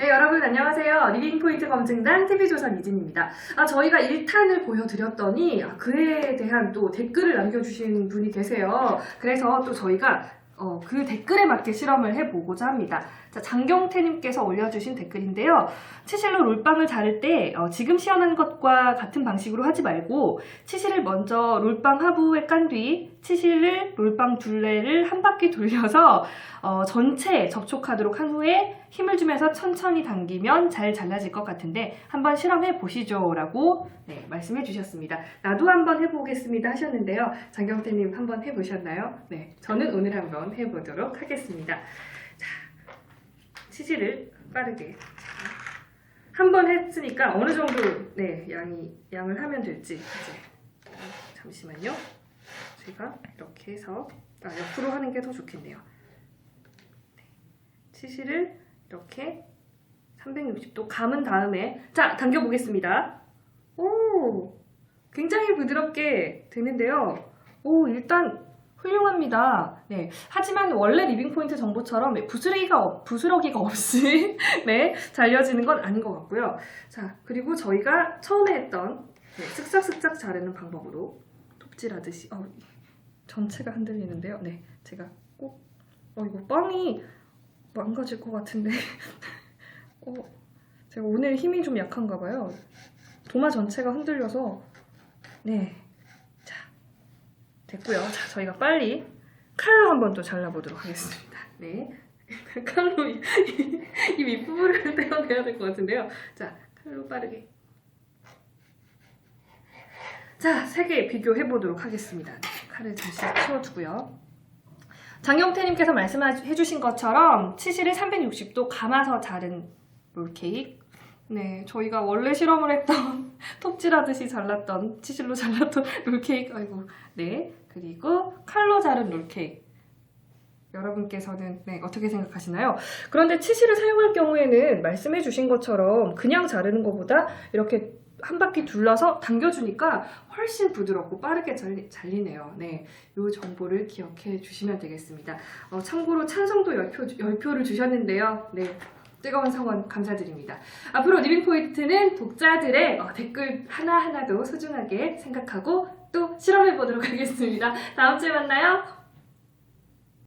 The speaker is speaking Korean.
네, 여러분 안녕하세요. 리빙포인트 검증단 TV조선 이진입니다. 아, 저희가 1탄을 보여드렸더니 아, 그에 대한 또 댓글을 남겨주신 분이 계세요. 그래서 또 저희가 어, 그 댓글에 맞게 실험을 해보고자 합니다. 자, 장경태님께서 올려주신 댓글인데요. 치실로 롤빵을 자를 때 어, 지금 시연한 것과 같은 방식으로 하지 말고 치실을 먼저 롤빵 하부에 깐 뒤 치실을 롤빵 둘레를 한 바퀴 돌려서 어, 전체 접촉하도록 한 후에 힘을 주면서 천천히 당기면 잘 잘라질 것 같은데 한번 실험해 보시죠 라고 네, 말씀해 주셨습니다. 나도 한번 해보겠습니다 하셨는데요. 장경태님 한번 해보셨나요? 네, 저는 오늘 한번 해보도록 하겠습니다. 자, 치실을 빠르게 한 번 했으니까 어느 정도 네 양이 양을 하면 될지 이제 잠시만요. 제가 이렇게 해서 아, 옆으로 하는 게 더 좋겠네요. 치실을 이렇게 360도 감은 다음에 자 당겨 보겠습니다. 오 굉장히 부드럽게 되는데요. 오 일단 훌륭합니다. 네 하지만 원래 리빙 포인트 정보처럼 부스러기가 없- 부스러기가 없이 네 잘려지는 건 아닌 것 같고요. 자 그리고 저희가 처음에 했던 네, 쓱싹쓱싹 자르는 방법으로 톱질하듯이 어, 전체가 흔들리는데요. 네 제가 꼭 어, 이거 빵이 망가질 것 같은데. 어, 제가 오늘 힘이 좀 약한가 봐요. 도마 전체가 흔들려서. 네. 자, 됐고요. 자, 저희가 빨리 칼로 한번 또 잘라보도록 하겠습니다. 네. 칼로 이, 이 밑부분을 떼어내야 될 것 같은데요. 자, 칼로 빠르게. 자, 세 개 비교해 보도록 하겠습니다. 네, 칼을 잠시 치워두고요. 장영태님께서 말씀해 주신 것처럼 치실을 360도 감아서 자른 롤케이크. 네, 저희가 원래 실험을 했던 톱질하듯이 잘랐던 치실로 잘랐던 롤케이크. 아이고, 네. 그리고 칼로 자른 롤케이크. 여러분께서는 네, 어떻게 생각하시나요? 그런데 치실을 사용할 경우에는 말씀해 주신 것처럼 그냥 자르는 것보다 이렇게 한 바퀴 둘러서 당겨주니까 훨씬 부드럽고 빠르게 잘리, 잘리네요. 네, 이 정보를 기억해 주시면 되겠습니다. 어, 참고로 찬성도 열표, 열표를 주셨는데요. 네, 뜨거운 성원 감사드립니다. 앞으로 리빙포인트는 독자들의 어, 댓글 하나하나도 소중하게 생각하고 또 실험해 보도록 하겠습니다. 다음 주에 만나요.